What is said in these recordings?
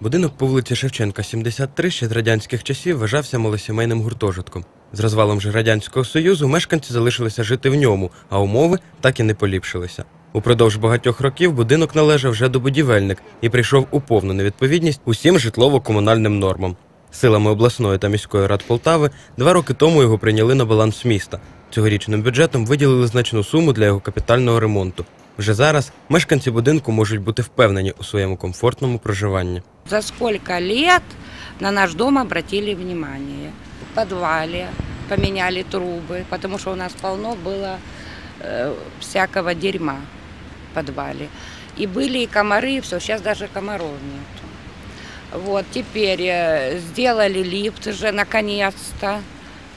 Будинок по вулиці Шевченка, 73, ще з радянських часів вважався малосімейним гуртожитком. З розвалом же Радянського Союзу мешканці залишилися жити в ньому, а умови так і не поліпшилися. Упродовж багатьох років будинок належав вже до будівельник і прийшов у повну невідповідність усім житлово-комунальним нормам. Силами обласної та міської рад Полтави два роки тому його прийняли на баланс міста. Цьогорічним бюджетом виділили значну суму для його капітального ремонту. Вже зараз мешканці будинку можуть бути впевнені у своєму комфортному проживанні. За сколько лет на наш дом обратили внимание. В подвале поменяли трубы, потому что у нас полно было э, всякого дерьма в подвале. И были и комары, и все, сейчас даже комаров нету. Вот, теперь э, сделали лифт уже наконец-то.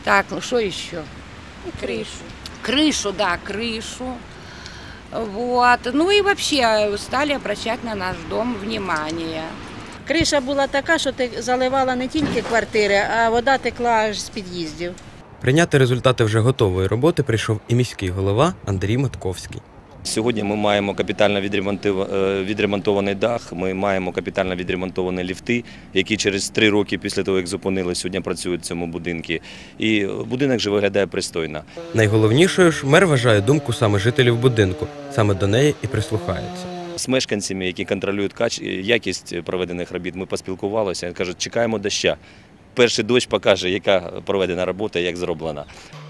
Так, ну что еще? Крышу. Крышу, да, крышу. Вот. Ну и вообще стали обращать на наш дом внимание. Криша була така, що ти заливала не тільки квартири, а вода текла аж з під'їздів. Прийняти результати вже готової роботи прийшов і міський голова Андрій Матковський. Сьогодні ми маємо капітально е, відремонтований дах, ми маємо капітально відремонтовані ліфти, які через три роки після того, як зупинили, сьогодні працюють в цьому будинку. І будинок вже виглядає пристойно. Найголовнішою ж мер вважає думку саме жителів будинку. Саме до неї і прислухається. З мешканцями, які контролюють якість проведених робіт, ми поспілкувалися. Кажуть, чекаємо доща. Перший дощ покаже, яка проведена робота, як зроблена.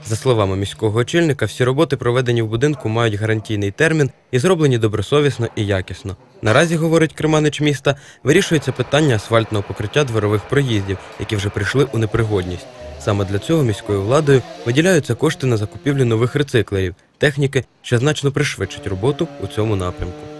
За словами міського очільника, всі роботи, проведені в будинку, мають гарантійний термін і зроблені добросовісно і якісно. Наразі, говорить керманич міста, вирішується питання асфальтного покриття дворових проїздів, які вже прийшли у непригодність. Саме для цього міською владою виділяються кошти на закупівлю нових рециклерів, техніки, що значно пришвидшить роботу у цьому напрямку.